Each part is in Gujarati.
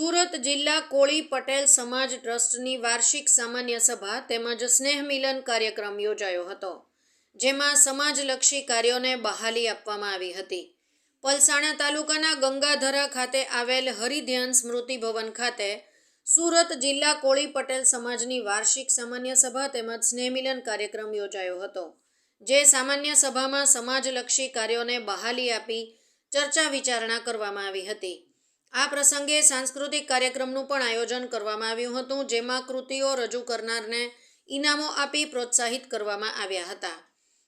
સુરત જિલ્લા કોળી પટેલ સમાજ ટ્રસ્ટની વાર્ષિક સામાન્ય સભા તેમજ સ્નેહ મિલન કાર્યક્રમ યોજાયો હતો, જેમાં સમાજલક્ષી કાર્યોને બહાલી આપવામાં આવી હતી. પલસાણા તાલુકાના ગંગાધરા ખાતે આવેલ હરિધ્યાન સ્મૃતિ ભવન ખાતે સુરત જિલ્લા કોળી પટેલ સમાજની વાર્ષિક સામાન્ય સભા તેમજ સ્નેહમિલન કાર્યક્રમ યોજાયો હતો, જે સામાન્ય સભામાં સમાજલક્ષી કાર્યોને બહાલી આપી ચર્ચા વિચારણા કરવામાં આવી હતી. આ પ્રસંગે સાંસ્કૃતિક કાર્યક્રમનું પણ આયોજન કરવામાં આવ્યું હતું, જેમાં કૃતિઓ રજૂ કરનારને ઇનામો આપી પ્રોત્સાહિત કરવામાં આવ્યા હતા.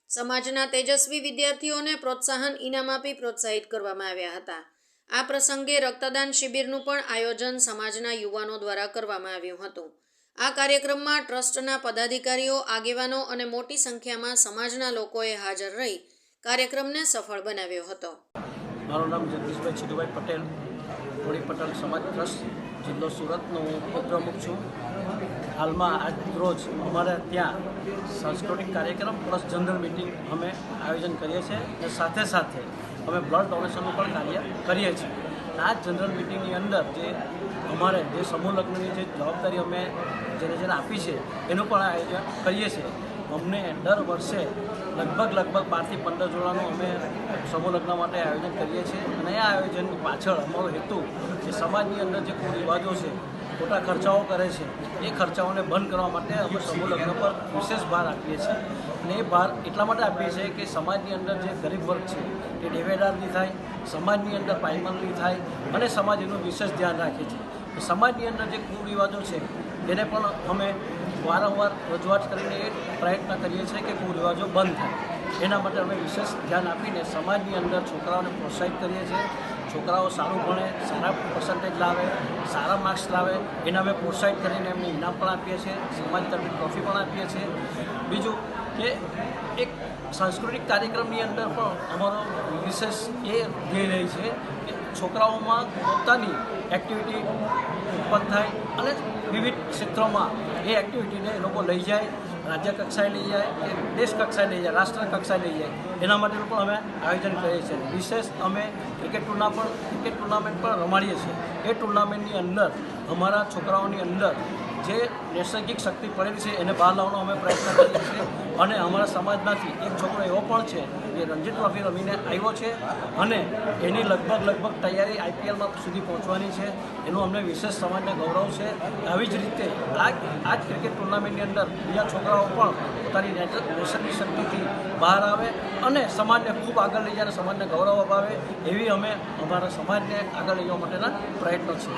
સમાજના તેજસ્વી વિદ્યાર્થીઓને પ્રોત્સાહન ઇનામ આપી પ્રોત્સાહિત કરવામાં આવ્યા હતા. આ પ્રસંગે રક્તદાન શિબિરનું પણ આયોજન સમાજના યુવાનો દ્વારા કરવામાં આવ્યું હતું. આ કાર્યક્રમમાં ટ્રસ્ટના પદાધિકારીઓ, આગેવાનો અને મોટી સંખ્યામાં સમાજના લોકોએ હાજર રહી કાર્યક્રમને સફળ બનાવ્યો હતો. મારું નામ જગદીશભાઈ છીદુભાઈ પટેલ. કોળી પટેલ સમાજ ટ્રસ્ટ, જિલ્લો સુરતનો હું ઉપપ્રમુખ છું. હાલમાં આજ રોજ અમારે ત્યાં સાંસ્કૃતિક કાર્યક્રમ પ્લસ જનરલ મિટિંગ અમે આયોજન કરીએ છીએ અને સાથે સાથે અમે બ્લડ ડોનેશનનું પણ કાર્ય કરીએ છીએ. આ જનરલ મિટિંગની અંદર જે અમારે જે સમૂહ લગ્નની જે જવાબદારી અમે જેને જેને આપી છે, એનું પણ આયોજન કરીએ છીએ. અમને દર વર્ષે લગભગ લગભગ બારથી પંદર જોડાનું અમે સમૂહલગ્ન માટે આયોજન કરીએ છીએ. અને આ આયોજનની પાછળ અમારો હેતુ જે સમાજની અંદર જે કુરિવાજો છે, ખોટા ખર્ચાઓ કરે છે, એ ખર્ચાઓને બંધ કરવા માટે અમે સમૂહલગ્ન પર વિશેષ ભાર આપીએ છીએ. અને એ ભાર એટલા માટે આપીએ છીએ કે સમાજની અંદર જે ગરીબ વર્ગ છે એ ડેવેદારની થાય, સમાજની અંદર પાયમાનની થાય અને સમાજ એનું વિશેષ ધ્યાન રાખે છે. તો સમાજની અંદર જે કુરિવાજો છે એને પણ અમે વારંવાર રજૂઆત કરીને પ્રયત્ન કરીએ છીએ કે કુરિવાજો બંધ થાય. એના માટે અમે વિશેષ ધ્યાન આપીને સમાજની અંદર છોકરાઓને પ્રોત્સાહિત કરીએ છીએ. છોકરાઓ સારું ભણે સારા પર્સન્ટેજ લાવે, સારા માર્ક્સ લાવે, એને અમે પ્રોત્સાહિત કરીને એમને ઇનામ પણ આપીએ છીએ, સમાજ તરફી ટ્રોફી પણ આપીએ છીએ. બીજું કે એક સાંસ્કૃતિક કાર્યક્રમની અંદર પણ અમારો વિશેષ એ ધ્યેય રહે છે કે છોકરાઓમાં પોતાની એક્ટિવિટી ઉત્પન્ન થાય અને વિવિધ ક્ષેત્રોમાં એ એક્ટિવિટીને લોકો લઈ જાય, રાજ્ય કક્ષાએ લઈ જાય, કે દેશ કક્ષાએ લઈ જાય, રાષ્ટ્ર કક્ષાએ લઈ જાય. એના માટેનું પણ અમે આયોજન કરીએ છીએ. વિશેષ અમે ક્રિકેટ ટુર્ના પણ ક્રિકેટ ટુર્નામેન્ટ પણ રમાડીએ છીએ. એ ટુર્નામેન્ટની અંદર અમારા છોકરાઓની અંદર જે નૈસર્ગિક શક્તિ પડેલી છે, એને બહાર લાવવાનો અમે પ્રયત્ન કરીએ છીએ. અને અમારા સમાજમાંથી એક છોકરો એવો પણ છે, જે રણજી ટ્રોફી રમીને આવ્યો છે અને એની લગભગ લગભગ તૈયારી આઈપીએલમાં સુધી પહોંચવાની છે. એનું અમને વિશેષ સમાજને ગૌરવ છે. આવી જ રીતે આ આ જ ક્રિકેટ ટુર્નામેન્ટની અંદર બીજા છોકરાઓ પણ પોતાની નૈસર્ગિક શક્તિથી બહાર આવે અને સમાજને ખૂબ આગળ લઈ જાય સમાજને ગૌરવ અપાવે એવી અમે અમારા સમાજને આગળ લઈ જવા માટેના પ્રયત્નો છે.